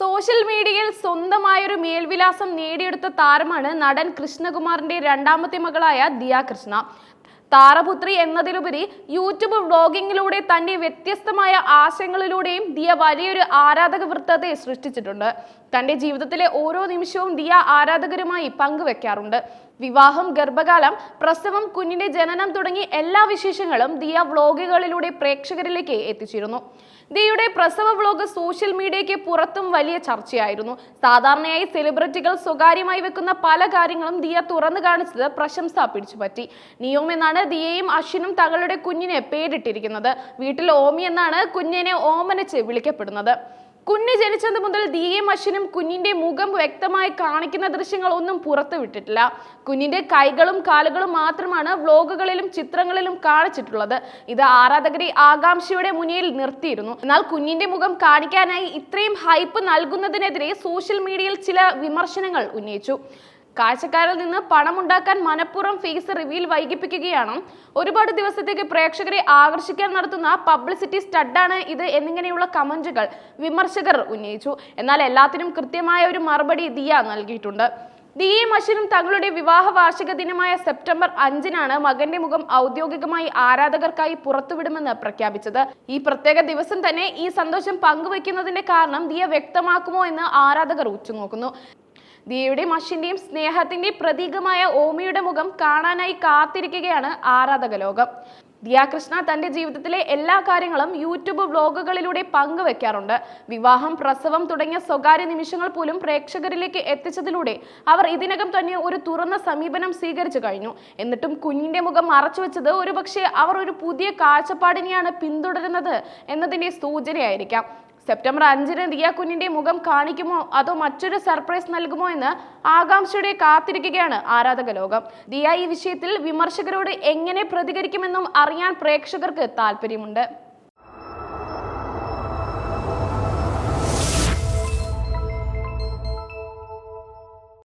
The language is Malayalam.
സോഷ്യൽ മീഡിയയിൽ സ്വന്തമായൊരു മേൽവിലാസം നേടിയെടുത്ത താരമാണ് നടൻ കൃഷ്ണകുമാറിന്റെ രണ്ടാമത്തെ മകളായ ദിയ കൃഷ്ണ. താരപുത്രി എന്നതിലുപരി യൂട്യൂബ് വ്ളോഗിങ്ങിലൂടെ തന്റെ വ്യത്യസ്തമായ ആശയങ്ങളിലൂടെയും ദിയ വലിയൊരു ആരാധക വൃത്തത്തെ സൃഷ്ടിച്ചിട്ടുണ്ട്. തന്റെ ജീവിതത്തിലെ ഓരോ നിമിഷവും ദിയ ആരാധകരുമായി പങ്കുവെക്കാറുണ്ട്. വിവാഹം ഗർഭകാലം പ്രസവം കുഞ്ഞിന്റെ ജനനം തുടങ്ങി എല്ലാ വിശേഷങ്ങളും ദിയ വ്ളോഗുകളിലൂടെ പ്രേക്ഷകരിലേക്ക് എത്തിച്ചിരുന്നു. ദിയുടെ പ്രസവ വ്ളോഗ് സോഷ്യൽ മീഡിയയ്ക്ക് പുറത്തും വലിയ ചർച്ചയായിരുന്നു. സാധാരണയായി സെലിബ്രിറ്റികൾ സ്വകാര്യമായി വെക്കുന്ന പല കാര്യങ്ങളും ദിയ തുറന്നു കാണിച്ചത് പ്രശംസ പിടിച്ചുപറ്റി. നിയോം എന്നാണ് ദിയയും അശ്വിനും തങ്ങളുടെ കുഞ്ഞിനെ പേരിട്ടിരിക്കുന്നത്. വീട്ടിൽ ഓമി എന്നാണ് കുഞ്ഞിനെ ഓമനച്ച് വിളിക്കപ്പെടുന്നത്. കുഞ്ഞ് ജനിച്ചത് മുതൽ ദിയയും അശ്വിനും കുഞ്ഞിന്റെ മുഖം വ്യക്തമായി കാണിക്കുന്ന ദൃശ്യങ്ങൾ ഒന്നും പുറത്തുവിട്ടിട്ടില്ല കുഞ്ഞിന്റെ കൈകളും കാലുകളും മാത്രമാണ് വ്ലോഗുകളിലും ചിത്രങ്ങളിലും കാണിച്ചിട്ടുള്ളത്. ഇത് ആരാധകരെ ആകാംക്ഷയുടെ മുന്നിൽ നിർത്തിയിരുന്നു. എന്നാൽ കുഞ്ഞിന്റെ മുഖം കാണിക്കാനായി ഇത്രയും ഹൈപ്പ് നൽകുന്നതിനെതിരെ സോഷ്യൽ മീഡിയയിൽ ചില വിമർശനങ്ങൾ ഉന്നയിച്ചു. കാഴ്ചക്കാരിൽ നിന്ന് പണമുണ്ടാക്കാൻ മനഃപൂർവം ഫീസ് റിവീൽ വൈകിപ്പിക്കുകയാണ്. ഒരുപാട് ദിവസത്തേക്ക് പ്രേക്ഷകരെ ആകർഷിക്കാൻ നടത്തുന്ന പബ്ലിസിറ്റി സ്റ്റഡാണ് ഇത് എന്നിങ്ങനെയുള്ള കമന്റുകൾ വിമർശകർ ഉന്നയിച്ചു. എന്നാൽ എല്ലാത്തിനും കൃത്യമായ ഒരു മറുപടി ദിയ നൽകിയിട്ടുണ്ട്. ദിയയും അശ്വിനും തങ്ങളുടെ വിവാഹ വാർഷിക ദിനമായ സെപ്റ്റംബർ അഞ്ചിനാണ് മകന്റെ മുഖം ഔദ്യോഗികമായി ആരാധകർക്കായി പുറത്തുവിടുമെന്ന് പ്രഖ്യാപിച്ചത്. ഈ പ്രത്യേക ദിവസം തന്നെ ഈ സന്തോഷം പങ്കുവെക്കുന്നതിന്റെ കാരണം ദിയ വ്യക്തമാക്കുമോ എന്ന് ആരാധകർ ഉറ്റുനോക്കുന്നു. ദിയയുടെയും അശ്വിന്റെയും സ്നേഹത്തിന്റെ പ്രതീകമായ ഓമിയുടെ മുഖം കാണാനായി കാത്തിരിക്കുകയാണ് ആരാധക ലോകം ദിയാകൃഷ്ണ തന്റെ ജീവിതത്തിലെ എല്ലാ കാര്യങ്ങളും യൂട്യൂബ് വ്ലോഗുകളിലൂടെ പങ്കുവെക്കാറുണ്ട്. വിവാഹം പ്രസവം തുടങ്ങിയ സ്വകാര്യ നിമിഷങ്ങൾ പോലും പ്രേക്ഷകരിലേക്ക് എത്തിച്ചതിലൂടെ അവർ ഇതിനകം തന്നെ ഒരു തുറന്ന സമീപനം സ്വീകരിച്ചു കഴിഞ്ഞു. എന്നിട്ടും കുഞ്ഞിന്റെ മുഖം മറച്ചു വെച്ചത് ഒരുപക്ഷെ അവർ ഒരു പുതിയ കാഴ്ചപ്പാടിനെയാണ് പിന്തുടരുന്നത് എന്നതിന്റെ സൂചനയായിരിക്കാം. സെപ്റ്റംബർ അഞ്ചിന് റിയ കുഞ്ഞിന്റെ മുഖം കാണിക്കുമോ? അതോ മറ്റൊരു സർപ്രൈസ് നൽകുമോ എന്ന് ആകാംക്ഷയോടെ കാത്തിരിക്കുകയാണ് ആരാധക ലോകം. ദിയ ഈ വിഷയത്തിൽ വിമർശകരോട് എങ്ങനെ പ്രതികരിക്കുമെന്നും അറിയാൻ പ്രേക്ഷകർക്ക് താല്പര്യമുണ്ട്